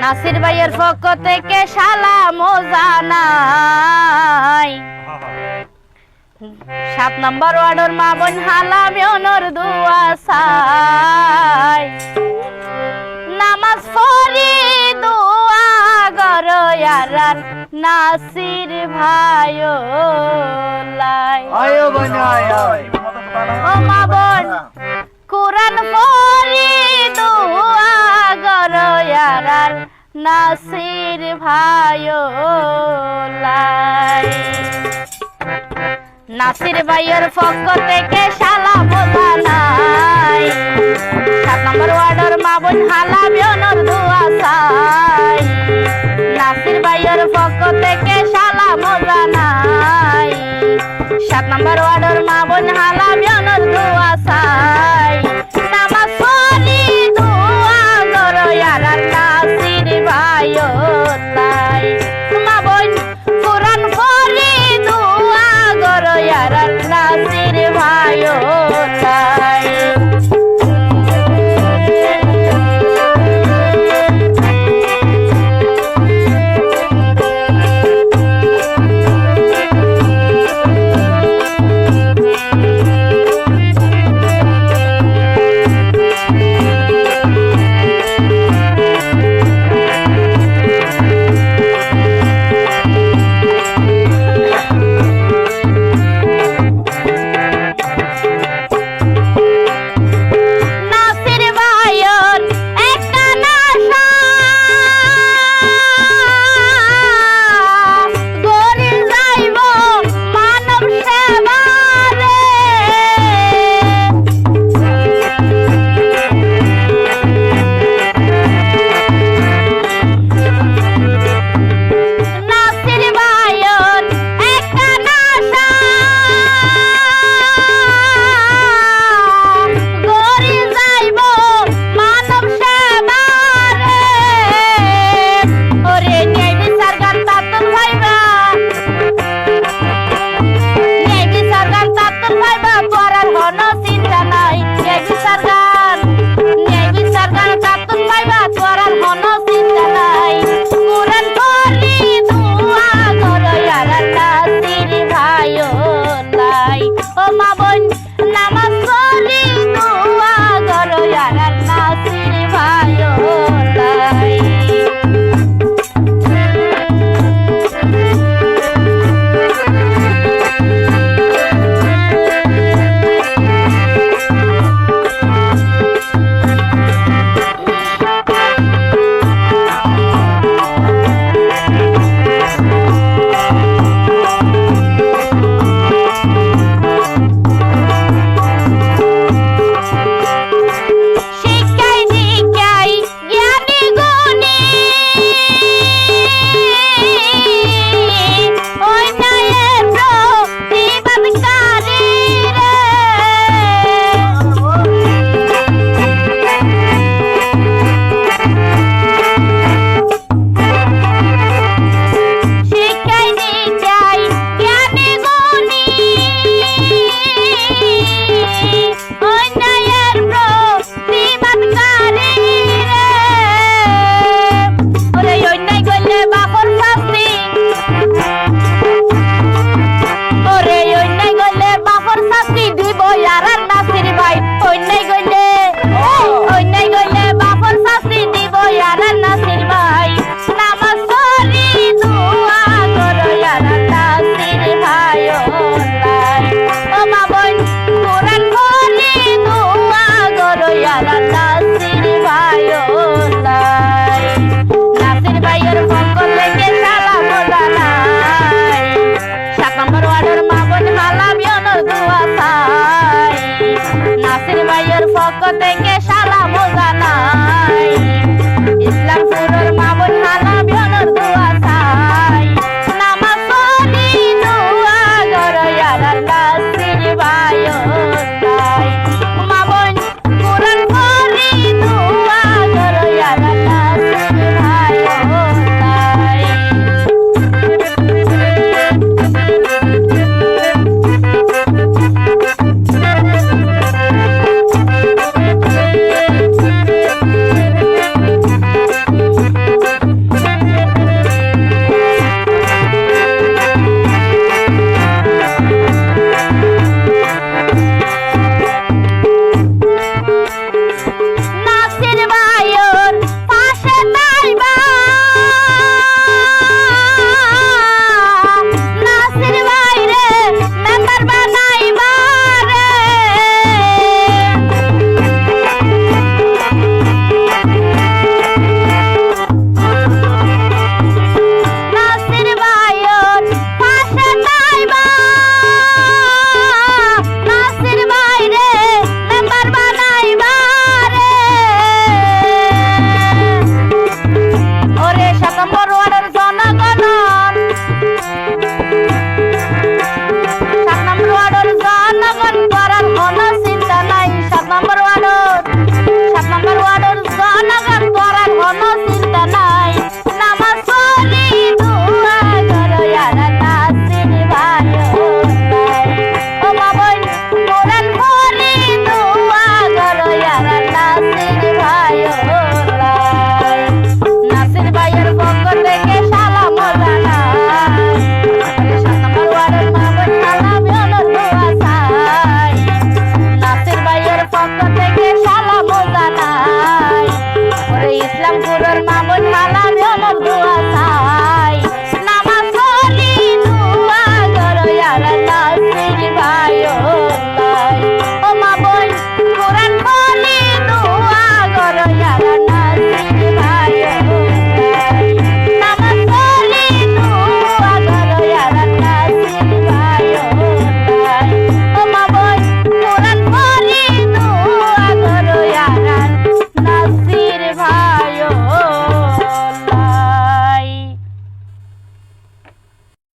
নাসির ভাইয়ের পক্ষ থেকে সালাম জানাই। সাত নম্বর ওয়ার্ডের মা বোন হালাম অনর দুয়া সাই নামাজ পড়ি দুয়া গর ইয়ারান নাসির ভাইও লাই। আয়ো বনে আয় আয়। ও মা বোন নাসির ভাইও লাই। নাসির ভাইয়ের পক্ষ থেকে সালাম জানাই সাত নম্বর ওয়ার্ডের মা বোন হালা বিয়নর দোয়া চাই। নাসির ভাইয়ের পক্ষ থেকে সালাম জানাই সাত নম্বর ওয়ার্ডের মা বোন হালা বিয়নর দোয়া চাই। nada más. নাসির ভাইয়ের পক্ষ থেকে সালাম জানা